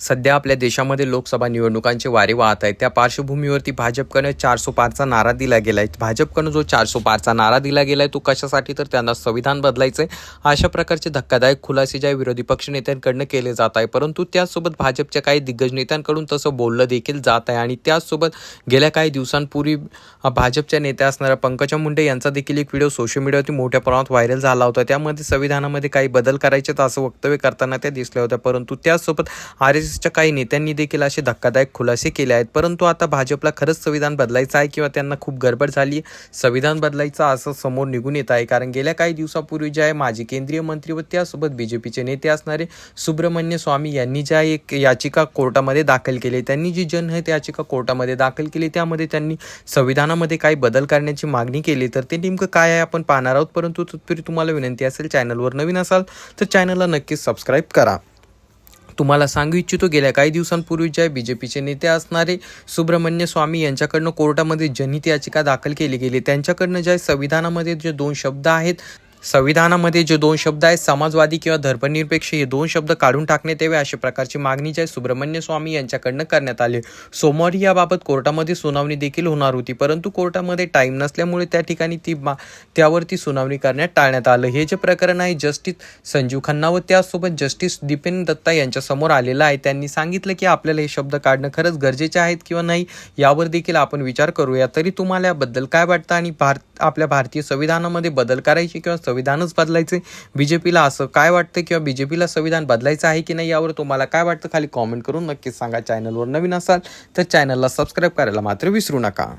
सध्या आपल्या देशामध्ये लोकसभा निवडणुकांचे वारे वाहत आहेत. त्या पार्श्वभूमीवरती भाजपकडे चारसो पारचा नारा दिला गेला आहे भाजपकडनं जो चारसो पारचा नारा दिला गेला आहे तो कशासाठी तर त्यांना संविधान बदलायचं आहे अशा प्रकारचे धक्कादायक खुलासे ज्या विरोधी पक्ष नेत्यांकडनं केले जात आहे. परंतु त्याचसोबत भाजपच्या काही दिग्गज नेत्यांकडून तसं बोललं देखील जात आहे. आणि त्याचसोबत गेल्या काही दिवसांपूर्वी भाजपच्या नेत्या असणाऱ्या पंकजा मुंडे यांचा देखील एक व्हिडिओ सोशल मीडियावरती मोठ्या प्रमाणात व्हायरल झाला होता. त्यामध्ये संविधानामध्ये काही बदल करायचे तर असं वक्तव्य करताना त्या दिसल्या होत्या. परंतु त्याचसोबत आर एस काँग्रेसच्या काही नेत्यांनी देखील असे धक्कादायक खुलासे केले आहेत. परंतु आता भाजपला खरंच संविधान बदलायचं आहे किंवा त्यांना खूप गडबड झाली आहे संविधान बदलायचं असं समोर निघून येत आहे. कारण गेल्या काही दिवसापूर्वी जे आहे माजी केंद्रीय मंत्री व त्यासोबत बी जे पीचे नेते असणारे सुब्रमण्य स्वामी यांनी ज्या एक याचिका कोर्टामध्ये दाखल केली त्यांनी जी जनहित याचिका कोर्टामध्ये दाखल केली त्यामध्ये त्यांनी संविधानामध्ये काही बदल करण्याची मागणी केली. तर ते नेमकं काय आहे आपण पाहणार आहोत. परंतु तत्पूर्वी तुम्हाला विनंती असेल चॅनलवर नवीन असाल तर चॅनलला नक्कीच सबस्क्राईब करा. तुम्हाला सांगू इच्छितो गेल्या काही दिवसांपूर्वी जे बी जे पीचे नेते असणारे सुब्रमण्य स्वामी यांच्याकडनं कोर्टामध्ये जनहित याचिका दाखल केली गेली. त्यांच्याकडनं ज्या संविधानामध्ये जे दोन शब्द आहेत संविधानामध्ये जे दोन शब्द आहेत समाजवादी किंवा धर्मनिरपेक्ष हे दोन शब्द काढून टाकण्यात यावे अशा प्रकारची मागणी जी आहे सुब्रमण्य स्वामी यांच्याकडनं करण्यात आली. सोमवारी याबाबत कोर्टामध्ये सुनावणी देखील होणार होती परंतु कोर्टामध्ये टाईम नसल्यामुळे त्या ठिकाणी ती मा त्यावरती सुनावणी करण्यात टाळण्यात आलं. हे जे प्रकरण आहे जस्टिस संजीव खन्ना व त्यासोबत जस्टिस दीपेन दत्ता यांच्यासमोर आलेलं आहे. त्यांनी सांगितलं की आपल्याला हे शब्द काढणं खरंच गरजेचे आहेत किंवा नाही यावर देखील आपण विचार करूया. तरी तुम्हाला याबद्दल काय वाटतं? आणि भारत आपल्या भारतीय संविधानामध्ये बदल करायचे किंवा संविधानच बदलायचे? बी जे पीला असं काय वाटतं किंवा बी जे पीला संविधान बदलायचं आहे की नाही यावर तुम्हाला काय वाटतं? खाली कॉमेंट करून नक्कीच सांगा. चॅनलवर नवीन असाल तर चॅनलला सबस्क्राईब करायला मात्र विसरू नका.